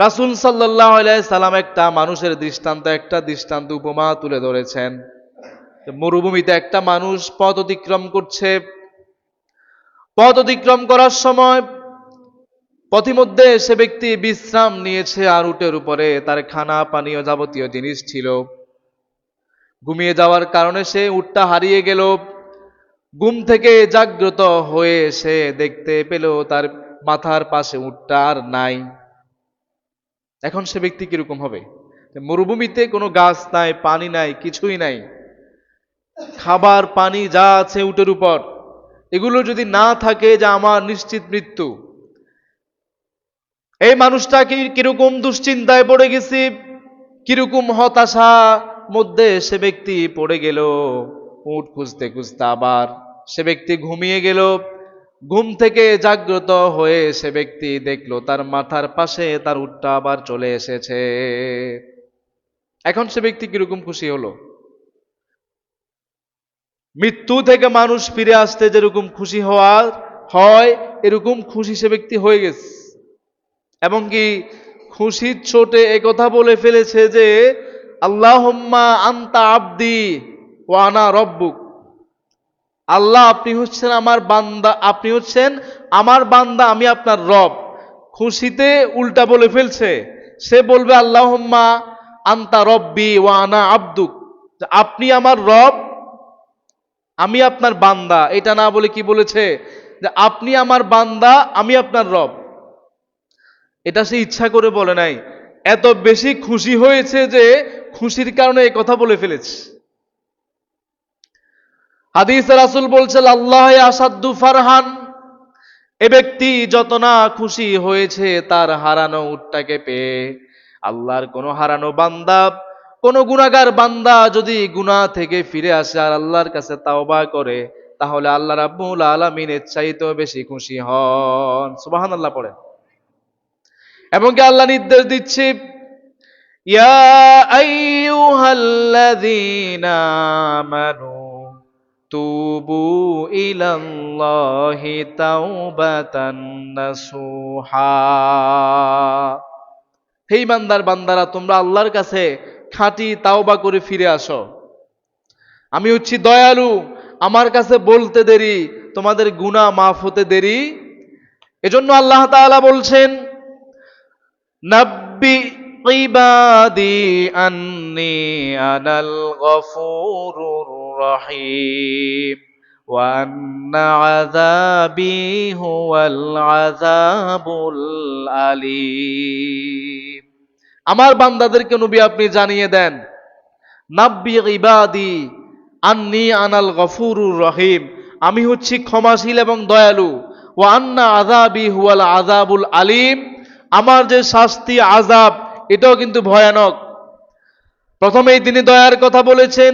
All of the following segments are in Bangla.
রাসুল সাল্লাহ সাল্লাম একটা মানুষের দৃষ্টান্ত, একটা দৃষ্টান্ত উপমা তুলে ধরেছেন। মরুভূমিতে একটা মানুষ পথ অতিক্রম করছে। পথ অতিক্রম করার সময় পথিমধ্যে সে ব্যক্তি বিশ্রাম নিয়েছে আর উটের উপরে। তার খানা পানীয় যাবতীয় জিনিস ছিল। ঘুমিয়ে যাওয়ার কারণে সে উটটা হারিয়ে গেল। ঘুম থেকে জাগ্রত হয়ে সে দেখতে পেল তার মাথার পাশে উটটা আর নাই। এখন সে ব্যক্তি কীরকম হবে? মরুভূমিতে কোনো গাছ নাই, পানি নাই, কিছুই নাই। খাবার, পানি যা আছে উটের উপর। এগুলো যদি না থাকে যা আমার নিশ্চিত মৃত্যু। এই মানুষটা কি কীরকম দুশ্চিন্তায় পড়ে গেছি? কীরকম হতাশা মধ্যে সে ব্যক্তি পড়ে গেল। উঠ খুঁজতে খুঁজতে আবার সে ব্যক্তি ঘুমিয়ে গেল। ঘুম থেকে জাগ্রত হয়ে সে ব্যক্তি দেখল, তার মাথার পাশে তার উঠটা আবার চলে এসেছে। এখন সে ব্যক্তি কীরকম খুশি হলো? মৃত্যু থেকে মানুষ ফিরে আসতে যেরকম খুশি হওয়ার হয়, এরকম খুশি সে ব্যক্তি হয়ে গেছে। এবং কি খুশির ছোটে কথা বলে ফেলেছে যে, আল্লাহম্মা আন্তা আব্দি ওয়ানা রব্বুক। আল্লাহ, আপনি হচ্ছেন আমার বান্দা, আপনি হচ্ছেন আমার বান্দা, আমি আপনার রব। খুশিতে উল্টা বলে ফেলছে। সে বলবে, আল্লাহম্মা আন্তা রব্বি ওয়ানা আব্দুক। আপনি আমার রব, আমি আপনার বান্দা। এটা না বলে কি বলেছে? যে আপনি আমার বান্দা, আমি আপনার রব। এটা সে ইচ্ছা করে বলে নাই। এত বেশি খুশি হয়েছে যে খুশির কারণে এই কথা বলে ফেলেছে। হাদিস রাসুল বলছেন আল্লাহ আসাদু ফারহান। এ ব্যক্তি যত না খুশি হয়েছে, তার হারানো উটটাকে পেয়ে আল্লাহর কোন হারানো বান্দা, কোন গুণাগার বান্দা যদি গুণা থেকে ফিরে আসে আর আল্লাহর কাছে তাওবা করে, তাহলে আল্লাহ রাব্বুল আলামিনের চাইতেও বেশি খুশি হন। সুবাহান আল্লাহ পড়েন। এবং কি আল্লাহ নির্দেশ দিচ্ছি, ইয়া আইয়ুহাল্লাযীনা আমানু তুবু ইলাল্লাহি তাওবাতান নাসুহা হে ইমানদার বান্দারা, তোমরা আল্লাহর কাছে খাঁটি তাওবা করে ফিরে আসো। আমি হচ্ছি দয়ালু, আমার কাছে বলতে দেরি, তোমাদের গুনাহ মাফ হতে দেরি। এজন্য আল্লাহ তাআলা বলছেন, নাব্বি ইবাদি আন্নি আনাল গফুরুর রহিম وأن عذابي هو العذاب الأليم আমার বান্দাদেরকে নবী আপনি জানিয়ে দেন নাব্বি ইবাদি আন্নি আনাল গফুরুর রহিম আমি হচ্ছি ক্ষমাশীল এবং দয়ালু ও আন্না আজাবি হুয়াল আজাবুল আলিম আমার যে শাস্তি আজাব এটাও কিন্তু ভয়ানক প্রথমেই তিনি দয়ার কথা বলেছেন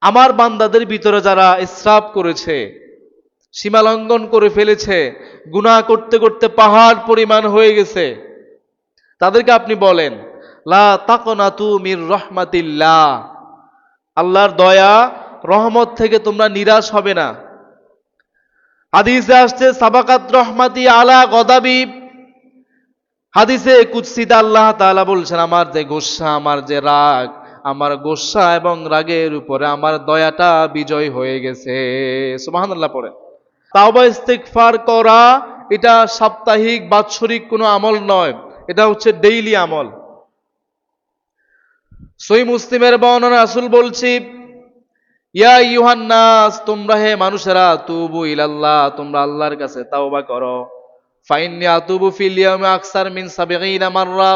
আমার বান্দাদের ভিতরে যারা ইসরাফ করেছে, সীমালঙ্ঘন করে ফেলেছে, গুনাহ করতে করতে পাহাড় পরিমাণ হয়ে গেছে, তাদেরকে আপনি বলেন, লা তাকনাতু মির রহমাতিল্লাহ। আল্লাহর দয়া, রহমত থেকে তোমরা নিরাশ হবে না। হাদিসে আসছে, সাবাকাত রহমাতি আলা গদাবি। হাদিসে কুৎসিত আল্লাহ তাআলা বলছেন, আমার যে গোসা, আমার যে রাগ আমার গোসা এবং রাগের উপরে আমার দয়াটা বিজয় হয়ে গেছে। সুবহানাল্লাহ পড়ে তাওবা ইস্তেগফার করা এটা সাপ্তাহিক, বাৎসরিক কোনো আমল নয়। এটা হচ্ছে ডেইলি আমল। সই মুসলিমের বর্ণনা আসুল বলছি, ইয়া ইউহান্নাস তোমরা হে মানুষেরা, তুবু ইলাল্লাহ, তোমরা আল্লাহর কাছে তাওবা করো। ফাইন্নি আতুবু ফিল ইয়াউমি আকসার মিন সাবিগিনা মাররা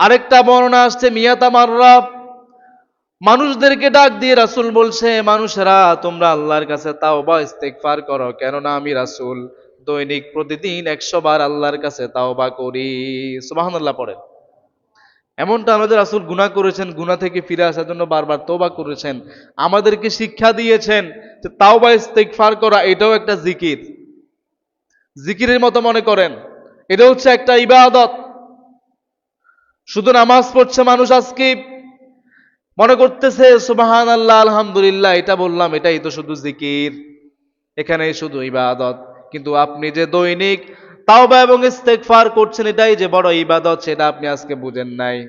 আরেকটা বর্ণনা আসছে, মিয়াতা মাররা মানুষদেরকে ডাক দিয়ে রাসূল বলছে, মানুষেরা, তোমরা আল্লাহর কাছে তাওবা, ইস্তেগফার করো, কেননা আমি রাসূল। দৈনিক প্রতিদিন একশো বার আল্লাহর কাছে তাও বা করি। সুবহানাল্লাহ পড়েন। এমনটা আমাদের রাসূল গুনাহ করেছেন, গুনাহ থেকে ফিরে আসার জন্য বারবার তওবা করেছেন, আমাদেরকে শিক্ষা দিয়েছেন যে তাওবা, ইস্তেগফার করা, এটাও একটা জিকির। জিকিরের মতো মনে করেন, এটা হচ্ছে একটা ইবাদত। শুধু নামাজ পড়ছে মানুষ আজকে মনে করতেছে সুবাহান আল্লাহ আলহামদুলিল্লাহ, এটা বললাম, এটাই তো শুধু জিকির। এখানে শুধু ইবাদত। কিন্তু আপনি যে দৈনিক তাওবা এবং ইস্তেকফার করছেন, এটাই যে বড় ইবাদত, সেটা আপনি আজকে বুঝেন নাই।